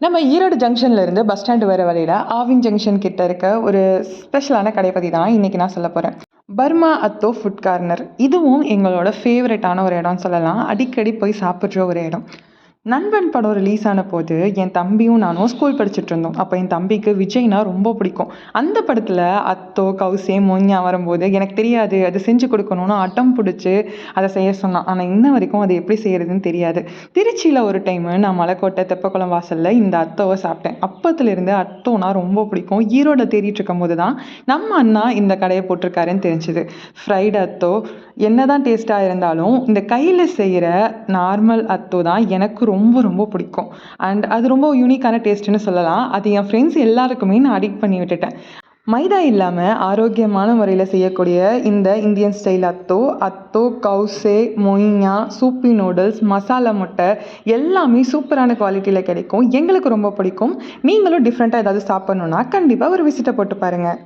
நம்ம Erode ஜங்ஷன்லேருந்து bus stand வர வழியில் ஆவின் ஜங்ஷன் கிட்ட இருக்க ஒரு ஸ்பெஷலான கடை பற்றி தான் இன்றைக்கி நான் சொல்ல போகிறேன் பர்மா அத்தோ ஃபுட் கார்னர் இதுவும் எங்களோட ஃபேவரட்டான ஒரு இடம்னு சொல்லலாம். அடிக்கடி போய் சாப்பிட்ற ஒரு இடம். நண்பன் படம் ரிலீஸ் ஆன போது என் தம்பியும் நானும் ஸ்கூல் படிச்சுட்டு இருந்தோம். அப்போ என் தம்பிக்கு விஜய்னா ரொம்ப பிடிக்கும். அந்த படத்தில் அத்தோ கவுசே மொஞ்சா வரும்போது எனக்கு தெரியாது அது செஞ்சு கொடுக்கணும்னு அட்டம் பிடிச்சி அதை செய்ய சொன்னான். ஆனால் இன்ன வரைக்கும் அது எப்படி செய்யறதுன்னு தெரியாது. திருச்சியில் ஒரு டைமு நான் மலைக்கோட்டை தெப்பக்குளம் வாசலில் இந்த அத்தோவை சாப்பிட்டேன். அப்பத்துலேருந்து அத்தோனா ரொம்ப பிடிக்கும். ஈரோட தேடிட்டு இருக்கும்போது தான் நம்ம அண்ணா இந்த கடையை போட்டிருக்காருன்னு தெரிஞ்சுது. ஃப்ரைடு அத்தோ என்னதான் டேஸ்ட்டாக இருந்தாலும் இந்த கையில் செய்கிற நார்மல் அத்தோ தான் எனக்கு ரொம்ப ரொம்ப பிடிக்கும். அண்ட் அது ரொம்ப யூனிக்கான டேஸ்ட்டுன்னு சொல்லலாம். அது என் ஃப்ரெண்ட்ஸ் எல்லாருக்குமே நான் அடிக்ட் பண்ணி விட்டுட்டேன். மைதா இல்லாமல் ஆரோக்கியமான முறையில் செய்யக்கூடிய இந்த Indian style atho atho khow suey மொய்யா சூப்பி noodles masala முட்டை எல்லாமே சூப்பரான குவாலிட்டியில் கிடைக்கும். எங்களுக்கு ரொம்ப பிடிக்கும். நீங்களும் டிஃப்ரெண்ட்டாக ஏதாவது சாப்பிட்ணுன்னா கண்டிப்பாக ஒரு விசிட்டை போட்டு பாருங்கள்